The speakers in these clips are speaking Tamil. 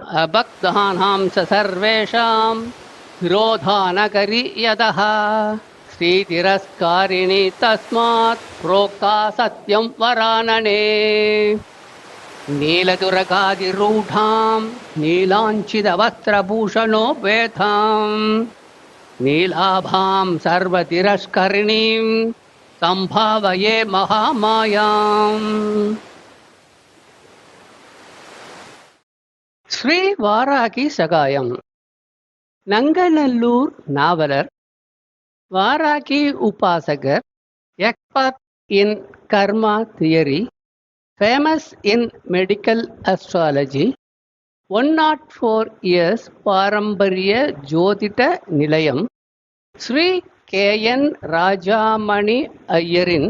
अभक्तानां च सर्वेषां विरोधानकरि यदः। श्रीतिरस्कारिणि तस्मात् प्रोक्ता सत्यं वरानने। नीलदुरगादिरूढां नीलाञ्छितवस्त्रभूषणोपेताम् नीलाभां सर्वतिरस्करिणीं सम्भावये महामायाम् ஸ்ரீ வாராகி சகாயம். நங்கநல்லூர் நாவலர் Varahi உபாசகர் expert in karma theory famous in medical astrology one naught four years பாரம்பரிய ஜோதிட நிலையம் ஸ்ரீ கே என் ராஜாமணி ஐயரின்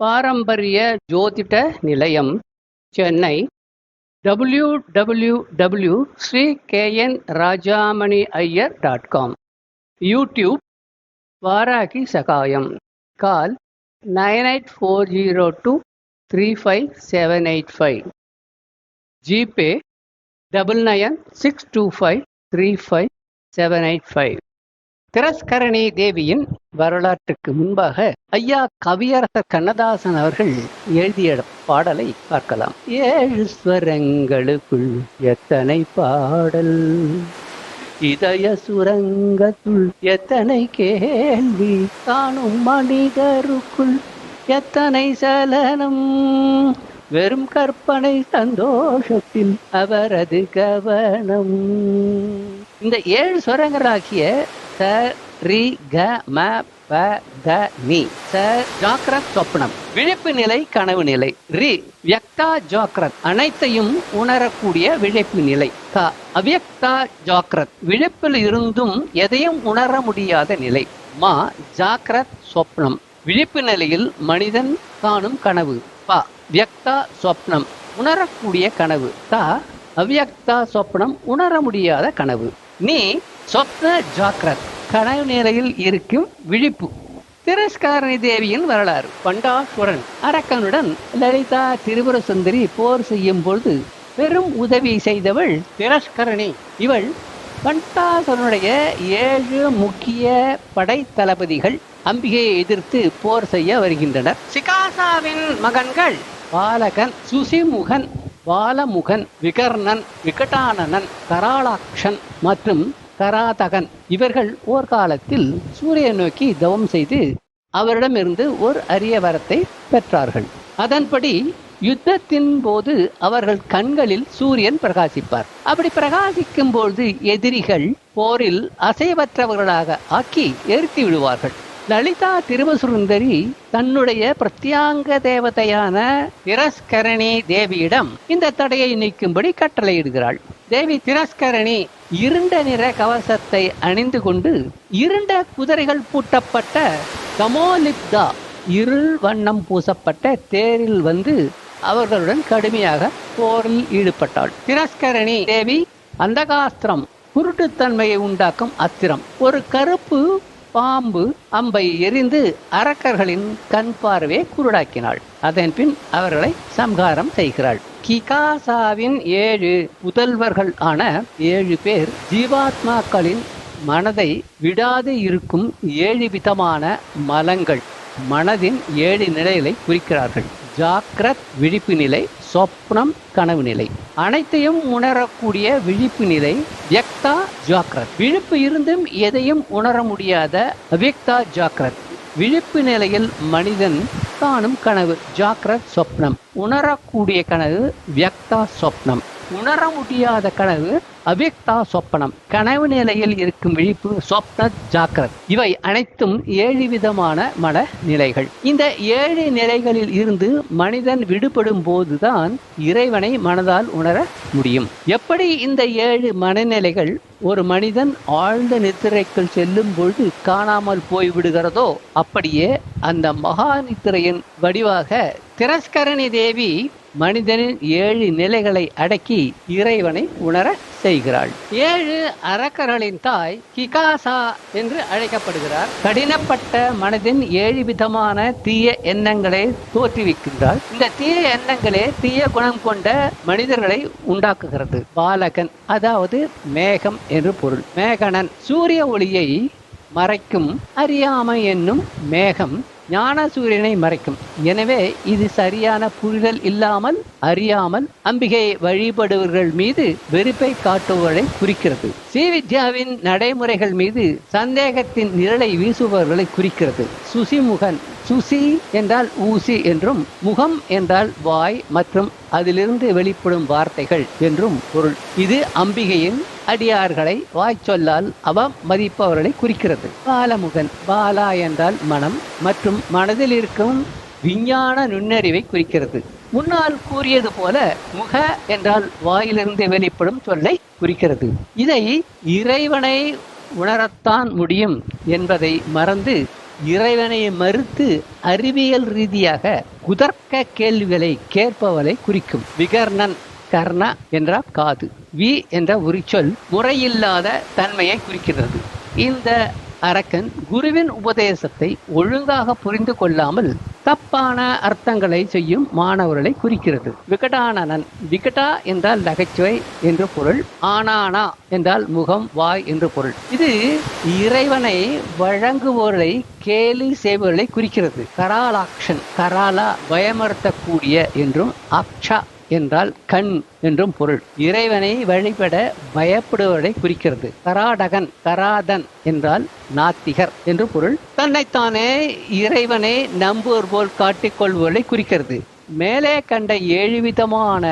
பாரம்பரிய ஜோதிட நிலையம் Chennai. W W W Sri K N Rajamani Iyer dot com YouTube Varahi Sahayam call nine eight four zero two three five seven eight five GPay double nine six two five three five seven eight five Tiraskarani தேவியின் வரலாற்றுக்கு முன்பாக ஐயா கவியரசர் கண்ணதாசன் அவர்கள் எழுதிய பாடலை பார்க்கலாம். ஏழு ஸ்வரங்களுக்குள் எத்தனை பாடல்? இதய சுரங்கத்துள் எத்தனை கேள்வி? காணும் மனிதருக்குள் எத்தனை சலனம்? வெறும் கற்பனை சந்தோஷத்தில் அவரது கவனம். இந்த ஏழு ஸ்வரங்களாகிய ச ரி க ம ப த நி ச ஜாக்கிரத் சொப்னம் விழிப்பு நிலை கனவு நிலை. ரி வியக்தா ஜாக்கிரத். அனைத்தையும் உணரக்கூடிய விழிப்பு நிலை. க அவ்யக்தா ஜாக்கிரத். விழிப்பில் இருந்தும் எதையும் உணர முடியாத நிலை. மா ஜாக்கிரத் சொப்னம் விழிப்பு நிலையில் மனிதன் காணும் கனவு. ப வியக்தா சொப்னம் உணரக்கூடிய கனவு. த அவ்யக்தா சொப்னம் உணர முடியாத கனவு. நீ சொப்ன ஜாக்கிரத் கனவு நிலையில் இருக்கும் விழிப்பு. திரஸ்காரணி தேவியின் வரலாறு. பண்டாசுரன் அரக்கனுடன் லலிதா திரிபுர சுந்தரி போர் செய்யும் பொழுது பெரும் உதவி செய்தவள் திரஸ்கரணி. இவள் பண்டாசுரனுடைய ஏழு முக்கிய படை தளபதிகள் அம்பிகையை எதிர்த்து போர் செய்ய வருகின்றனர். சிகாசாவின் மகன்கள் பாலகன் சுசிமுகன் பாலமுகன் விகர்ணன் விகடானனன் கராளாக்ஷன் மற்றும் கராதகன். இவர்கள் ஓர்காலத்தில் சூரியன் நோக்கி தவம் செய்து அவரிடமிருந்து ஒரு அரிய வரத்தை பெற்றார்கள். அதன்படி யுத்தத்தின் போது அவர்கள் கண்களில் சூரியன் பிரகாசிப்பார். அப்படி பிரகாசிக்கும் பொழுது எதிரிகள் போரில் அசைவற்றவர்களாக ஆக்கி எரித்து விடுவார்கள். லலிதா திருவசுந்தரி தன்னுடைய பிரத்யாங்க தேவதையான திரஸ்கரணி தேவியிடம் இந்த தடையை நீக்கும்படி கட்டளையிடுகிறாள். தேவி திரஸ்கரணி இருண்ட நிற கவசத்தை அணிந்து கொண்டு இருண்ட குதிரைகள் பூட்டப்பட்ட கமோலிப்தா இருள் வண்ணம் பூசப்பட்ட தேரில் வந்து அவர்களுடன் கடுமையாக போரில் ஈடுபட்டாள். திரஸ்கரணி தேவி அந்தகாஸ்திரம் குருட்டுத்தன்மையை உண்டாக்கும் அஸ்திரம். ஒரு கருப்பு பாம்பு அம்பை எரிந்து அரக்கர்களின் கண் பார்வையை குருடாக்கினாள். அதன் பின் அவர்களை சம்ஹாரம் செய்கிறாள். கிகாசாவின் ஏழு புதல்வர்கள் ஆன ஏழு பேர் ஜீவாத்மாக்களின் மனதை விடாது இருக்கும் ஏழு விதமான மலங்கள் மனதின் ஏழு நிலைகளை குறிக்கிறார்கள். ஜாக்கிரத் விழிப்பு நிலை சொப்னம் கனவு நிலை. அனைத்தையும் உணரக்கூடிய விழிப்பு நிலை வியக்தா ஜாக்கிரத். விழிப்பு இருந்தும் எதையும் உணர முடியாத அவ்யக்தா ஜாக்ரத் விழிப்பு நிலையில் மனிதன் தானும் கனவு ஜாக்கிரத் சொப்னம். உணரக்கூடிய கனவு வியக்தா சொப்னம். உணர முடியாத கனவு அவ்யக்தா சொப்பனம். கனவு நிலையில் இருக்கும் விழிப்பு சொப்ன ஜாக்கிரத். இவை அனைத்தும் ஏழு விதமான மன நிலைகள். இந்த ஏழு நிலைகளில் இருந்து மனிதன் விடுபடும் போதுதான் இறைவனை மனதால் உணர முடியும். எப்படி இந்த ஏழு மனநிலைகள் ஒரு மனிதன் ஆழ்ந்த நித்திரைக்குள் செல்லும் பொழுது காணாமல் போய்விடுகிறதோ அப்படியே அந்த மகா நித்திரையின் வடிவாக திரஸ்கரணி தேவி மனிதனின் ஏழு நிலைகளை அடக்கி இறைவனை உணர செய்கிறாள். ஏழு அரக்கர்களின் தாய் கிகாசா என்று அழைக்கப்படுகிறார். கடினப்பட்ட மனதின் ஏழு விதமான தீய எண்ணங்களை தோற்றுவிக்கின்றாள். இந்த தீய எண்ணங்களே தீய குணம் கொண்ட மனிதர்களை உண்டாக்குகிறது. பாலகன் அதாவது மேகம் என்று பொருள். மேகனன் சூரிய ஒளியை மறைக்கும் அறியாமை என்னும் மேகம் ஞான சூரியனை மறைக்கும். எனவே இது சரியான புரிதல் இல்லாமல் அறியாமல் அம்பிகையை வழிபடுவர்கள் மீது வெறுப்பை காட்டுவதை குறிக்கிறது. ஸ்ரீவித்யாவின் நடைமுறைகள் மீது சந்தேகத்தின் நிழலை வீசுபவர்களை குறிக்கிறது. சுசிமுகன் சுசி என்றால் ஊசி என்றும் முகம் என்றால் வாய் மற்றும் அதிலிருந்து வெளிப்படும் வார்த்தைகள் என்றும் பொருள். இது அம்பிகையின் அடியார்களை வாய்ச்சொல்லால் அவ மதிப்பவர்களை குறிக்கிறது. பாலமுகன் பாலா என்றால் மனம் மற்றும் மனதில் இருக்கும் விஞ்ஞான நுண்ணறிவை குறிக்கிறது. முன்னால் கூறியது போல முக என்றால் வாயிலிருந்து வெளிப்படும் சொல்லை குறிக்கிறது. இதை இறைவனை உணரத்தான் முடியும் என்பதை மறந்து இறைவனை மறுத்து அறிவியல் ரீதியாக குதர்க்க கேள்விகளை கேட்பவரை குறிக்கும். விகர்ணன் கர்ணா என்ற காது. வி என்ற உரிச்சொல் முறையில்லாத தன்மையை குறிக்கிறது. இந்த அரக்கன் குருவின் உபதேசத்தை ஒழுங்காக புரிந்து கொள்ளாமல் தப்பான அர்த்தங்களை செய்யும் மாணவர்களை குறிக்கிறது. விகடானனன் விகடா என்றால் நகைச்சுவை என்று பொருள் ஆனானா என்றால் முகம் வாய் என்று பொருள். இது இறைவனை வழங்குவோரை கேலி செய்பவர்களை குறிக்கிறது. கராலாக்ஷன் கராலா பயமர்த்தக்கூடிய என்றும் அக்ஷா என்றால் கண் என்றும் பொருள். இறைவனை வழிபட பயப்படுவதை குறிக்கிறது. கராடகன் கராதன் என்றால் நாத்திகர் என்று பொருள். தன்னைத்தானே இறைவனை நம்புவோர் போல் காட்டிக்கொள்வதை குறிக்கிறது. மேலே கண்ட ஏழு விதமான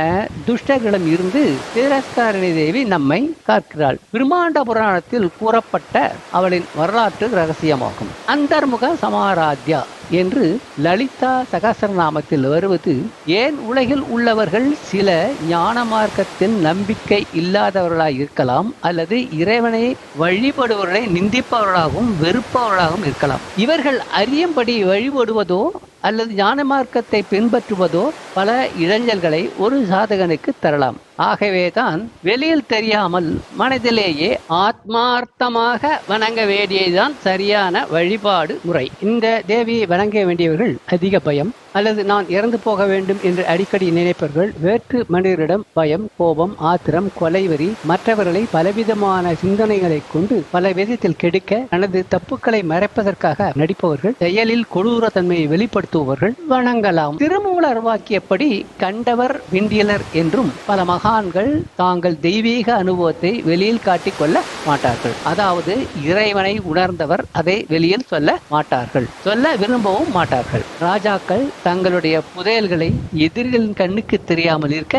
துஷ்டர்களிடம் இருந்து திரஸ்காரணி தேவி நம்மை காக்கிறாள். பிரம்மாண்ட புராணத்தில் கூறப்பட்ட அவளின் வரலாற்று ரகசியமாகும். அந்தர்முக சமாராத்யா. என்று லலிதா சகசரநாமத்தில் வருவது ஏன் உலகில் உள்ளவர்கள் சில ஞான மார்க்கத்தின் நம்பிக்கை இல்லாதவர்களாய் இருக்கலாம் அல்லது இறைவனை வழிபடுவர்களை நிந்திப்பவர்களாகவும் வெறுப்பவர்களாகவும் இருக்கலாம்? இவர்கள் அறியும்படி வழிபடுவதோ அல்லது ஞான மார்க்கத்தை பின்பற்றுவதோ பல இளைஞர்களை ஒரு சாதகனுக்கு தரலாம். ஆகவேதான் வெளியில் தெரியாமல் மனதிலேயே ஆத்மார்த்தமாக வணங்க வேண்டியதுதான் சரியான வழிபாடு முறை. இந்த தேவியை வணங்க வேண்டியவர்கள் அதிக பயம் அல்லது நான் இறந்து போக வேண்டும் என்று அடிக்கடி நினைப்பவர்கள் வேற்று மனிதரிடம் பயம் கோபம் ஆத்திரம் கொலைவரி மற்றவர்களை பலவிதமான சிந்தனைகளை கொண்டு பல விதத்தில் கெடுக்க தனது தப்புக்களை மறைப்பதற்காக நடிப்பவர்கள் செயலில் கொடூரத்தன்மையை வெளிப்படுத்துபவர்கள் வணங்கலாம். திருமூலர் வாக்கியப்படி கண்டவர் விண்டியலர் என்றும் பல மகான்கள் தாங்கள் தெய்வீக அனுபவத்தை வெளியில் காட்டிக் கொள்ள மாட்டார்கள். அதாவது இறைவனை உணர்ந்தவர் அதை வெளியில் சொல்ல மாட்டார்கள். சொல்ல விரும்பவும் மாட்டார்கள். ராஜாக்கள் தங்களுடைய புதையல்களை எதிரிகளின் கண்ணுக்கு தெரியாமல் இருக்க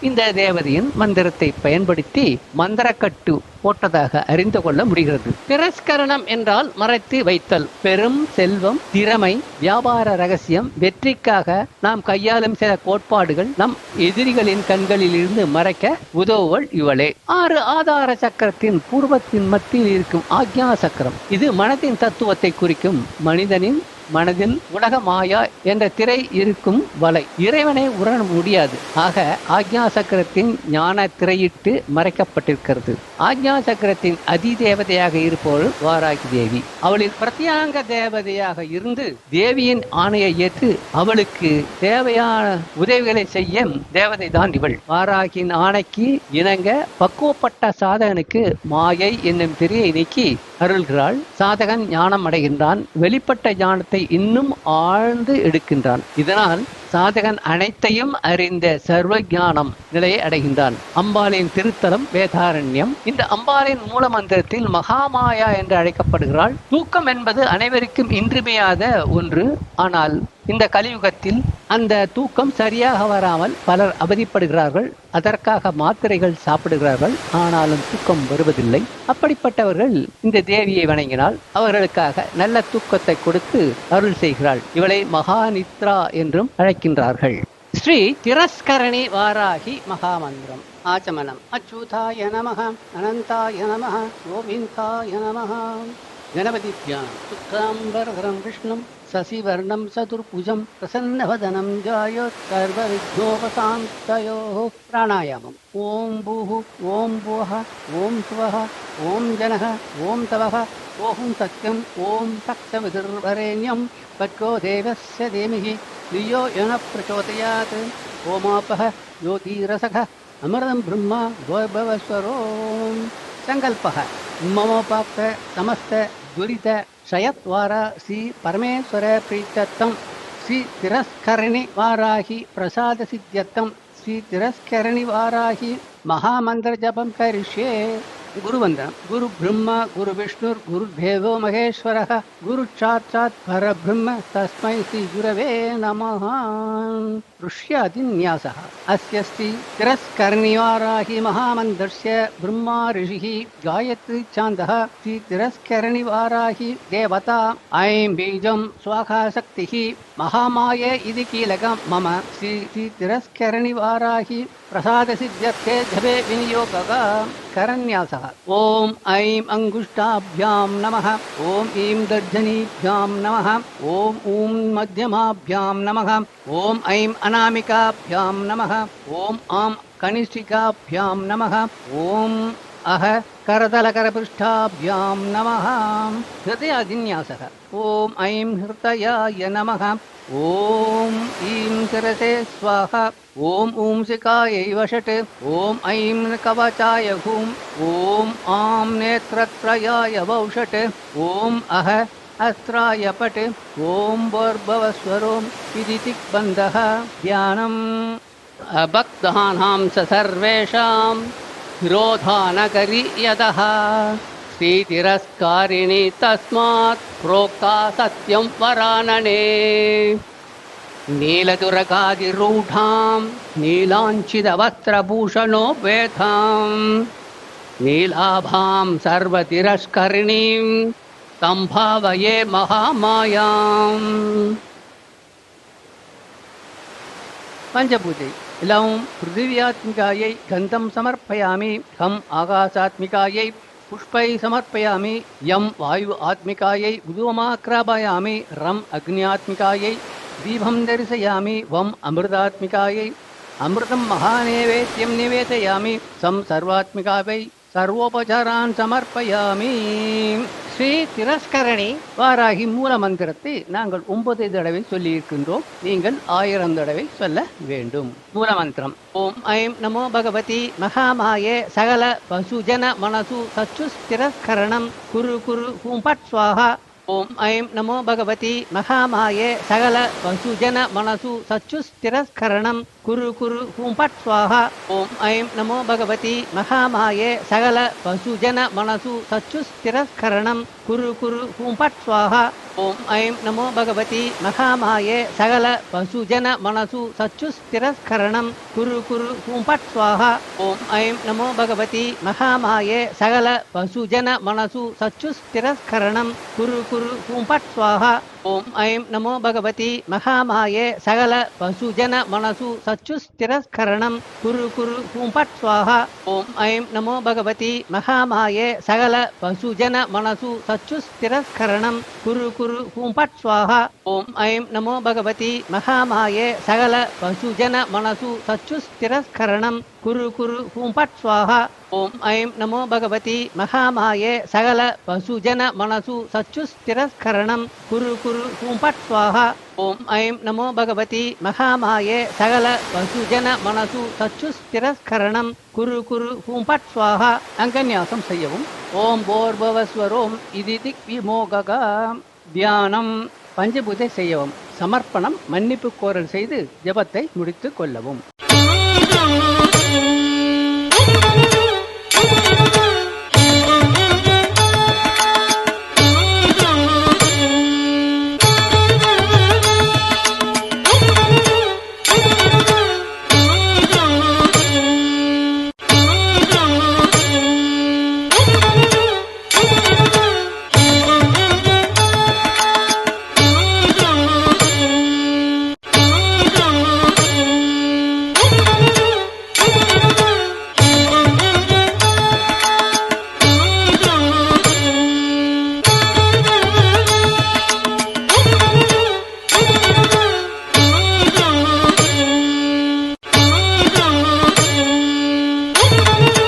இந்த தேவதையின் மந்திரத்தை பயன்படுத்தி மந்திரக்கட்டு போட்டதாக அறிந்து கொள்ள முடிகிறது. திரஸ்கரணம் என்றால் மறைத்து வைத்தல். பெரும் செல்வம் திறமை வியாபார ரகசியம் வெற்றிக்காக நாம் கையாளும் சில கோட்பாடுகள் நம் எதிரிகளின் கண்களில் இருந்து மறைக்க உதவுவள் இவளே. ஆறு ஆதார சக்கரத்தின் பூர்வத்தின் மத்தியில் இருக்கும் ஆக்ஞா சக்கரம். இது மனதின் தத்துவத்தை குறிக்கும் மனிதனின் மனதில் உலக மாயா என்ற திரை இருக்கும் வலை. இறைவனை உணர முடியாது. ஆக ஆக்ஞா சக்கரத்தின் ஞான திரையிட்டு மறைக்கப்பட்டிருக்கிறது. ஆக்ஞா சக்கரத்தின் அதி தேவதையாக இருப்பவள் வாராகி தேவி. அவளின் பிரத்யாங்க தேவதையாக இருந்து தேவியின் ஆணையை ஏற்று அவளுக்கு தேவையான உதவிகளை செய்ய தேவதை தான் இவள். வாராகியின் ஆணைக்கு இணங்க பக்குவப்பட்ட சாதகனுக்கு மாயை என்னும் திரையை நீக்கி அருள்கிறாள். சாதகன் ஞானம் அடைகின்றான். வெளிப்பட்ட ஞானத்தை இன்னும் ஆழ்ந்து எடுக்கின்றான். இதனால் சாதகன் அனைத்தையும் அறிந்த சர்வ ஞானம் நிலையை அடைகின்றான். அம்பாளின் திருத்தலம் வேதாரண்யம். இந்த அம்பாளின் மூல மந்திரத்தில் மகாமாயா என்று அழைக்கப்படுகிறாள். தூக்கம் என்பது அனைவருக்கும் இன்றிமையாத ஒன்று. ஆனால் இந்த கலியுகத்தில் அந்த தூக்கம் சரியாக வராமல் பலர் அவதிப்படுகிறார்கள் அதற்காக மாத்திரைகள் சாப்பிடுகிறார்கள் ஆனாலும் தூக்கம் வருவதில்லை. அப்படிப்பட்டவர்கள் இந்த தேவியை வணங்கினால் அவர்களுக்காக நல்ல தூக்கத்தை கொடுத்து அருள் செய்கிறாள். இவளை மகாநித்ரா என்றும் அழைக்கின்றார்கள். ஸ்ரீ திரஸ்கரணி வாராகி மகாமந்திரம். ஆச்சமனம். அச்சூதாய நம அனந்தாய நம கோவிந்தாய நம கணபதி தியானம். விஷ்ணு शशिवर्णं चतुर्भुजं प्रसन्नवदनं जायोत्सर्वविघ्नोपशान्तयोः प्राणायामम्। ॐ भूः ॐ भुवः ॐ स्वः ॐ जनः ॐ तवः। ॐ सत्यम् ॐ सप्तविधुर्वरेण्यं पचो देवस्य देमिः। धेमिः लियो प्रचोदयात्। ओमापः ज्योतिरसख अमृतं ब्रह्म भरों सङ्कल्पः। मम पाप्त समस्तगुरित क्षयद्वारा श्री परमेश्वर प्रीतत्वं श्री तिरस्करणि वाराहि प्रसाद सिद्ध्यर्थं श्री तिरस्करणि वाराहि महामन्त्रजपं करिष्ये गुरुवन्दनं गुरुब्रह्म गुरुविष्णुर्गुरुर्देवो महेश्वरः गुरुसाक्षात् परब्रह्म, तस्मै श्रीगुरवे नमः। ऋष्यादिन्यासः। अस्य श्री तिरस्करणिवाराहि महामन्त्रस्य ब्रह्मा ऋषिः गायत्री छान्दः श्री तिरस्करणिवाराहि देवता ऐं बीजं स्वाहा शक्तिः महामाय इति कीलकं मम। श्री श्री तिरस्करणिवाराहि प्रसादसिद्ध्यर्थे जपे विनियोगः। करन्यासः। ॐ ऐं अङ्गुष्ठाभ्यां नमः। ॐ ईं दर्जनीभ्यां नमः। ॐ ऊं मध्यमाभ्यां नमः। ॐ ऐं अनामिकाभ्यां नमः। ॐ आं कनिष्ठिकाभ्यां नमः। ॐ अह करतलकरपृष्ठाभ्यां नमः। हृदयादिन्यासः। ॐ ऐं हृदयाय नमः। ॐ ऐं शिरसे स्वाहा। ॐ ॐ शिकायै वषट्। ॐ ऐं कवचाय हुं ॐ आं नेत्रत्रयाय वौषट्। ॐ अह अस्त्राय पट्। ॐ भोर्भवस्वरों विदितिग्बन्धः ध्यानम्। अभक्तानां स सर्वेषां विरोधानकरि यतः श्रीतिरस्कारिणि तस्मात् प्रोक्ता सत्यं वरानने। नीलदुरगादिरूढां, नीलाञ्छितवस्त्रभूषणो वेथां नीलाभां सर्वतिरस्करिणीं, सम्भावये महामायाम्। पञ्चभूते இலம் பிருத்திவியாத்மிகாயை கந்தம் சமர்ப்பயாமி ஹம் ஆகாசாத்மிகாயை புஷ்பை சமர்ப்பயாமி யம் வாயு ஆத்மிகாயை உதுவமாக்ராபயாமி ரம் அக்னியாத்மிகாயை தீபம் தரிசயாமி வம் அமிர்தாத்மிகாயை அமிர்தம் மகாநேவேத்தியம் நிவேசயாமி சம் சர்வாத்மிகாவை சர்வோபசாரான் சமர்ப்பயாமி. ஸ்ரீ திரஸ்கரணி வாராகி மூல மந்திரத்தை நாங்கள் ஒன்பது தடவை சொல்லி இருக்கின்றோம் நீங்கள் ஆயிரம் தடவை சொல்ல வேண்டும். மூல மந்திரம். ஓம் ஐம் நமோ பகவதி மகாமாயே சகல பசுஜன மனசு சச்சு திரஸ்கரணம். குரு குரு ஹூம் சுவாகா ஓம் ஐம் நமோ பகவதி மகாமாயே சகல பசுஜன மனசு சச்சு திரஸ்கரணம். குரு குரு ஹூம் பட் ஸ்வாஹா. ஓம் ஐம் நமோ பகவதி. மகாமாயே சகல பசுஜன மனசு சச்சு ஸ்திரஸ்கரணம். குரு குரு ஹூம் பட் ஸ்வாஹா. ஓம் ஐம் நமோ பகவதி. மகாமாயே சகல பசுஜன மனசு சச்சு ஸ்திரஸ்கரணம். குரு குரு ஹூம் பட் ஸ்வாஹா. ஓம் ஐம் நமோ பகவதி. மகாமாயே சகல பசுஜன மனசு சச்சு ஸ்திரஸ்கரணம். குரு குரு ஹூம் பட் ஸ்வாஹா. ஓம் ஐம் நமோ பகவதி. மகாமாயே சகல பசுஜன மனசு சச்சு அச்சுஸ்திரஸ்கரணம் குரு குரு ஹூம் சுவாகா ஓம் ஐம் நமோ பகவதி மகாமாயே சகல பசுஜன மனசு சச்சுஸ்திரஸ்கரணம் குரு குரு ஹூம் சுவாகா ஓம் ஐம் நமோ பகவதி மகாமாயே சகல பசுஜன மனசு சச்சுஸ்திரஸ்கரணம் குரு குரு ஹூம் சுவாகா ஓம் ஐம் நமோ பகவதி மகாமாயே சகல பசுஜன மனசு சச்சுஸ்திரஸ்கரணம் குரு குரு ஹூம் சுவாகா ஓம் ஐம் நமோ பகவதி மகாமாயே சகல பசுஜன மனசு சச்சுஸ்திரஸ்கரணம் குரு குரு ஹூம் சுவாகா அங்கன்யாசம் செய்யவும். ஓம் போர்பவஸ்வரோம் இது திக் விமோககா தியானம் பஞ்சபூஜை செய்யவும். சமர்ப்பணம் மன்னிப்பு கோரல் செய்து ஜெபத்தை முடித்துக் கொள்ளவும். Thank you.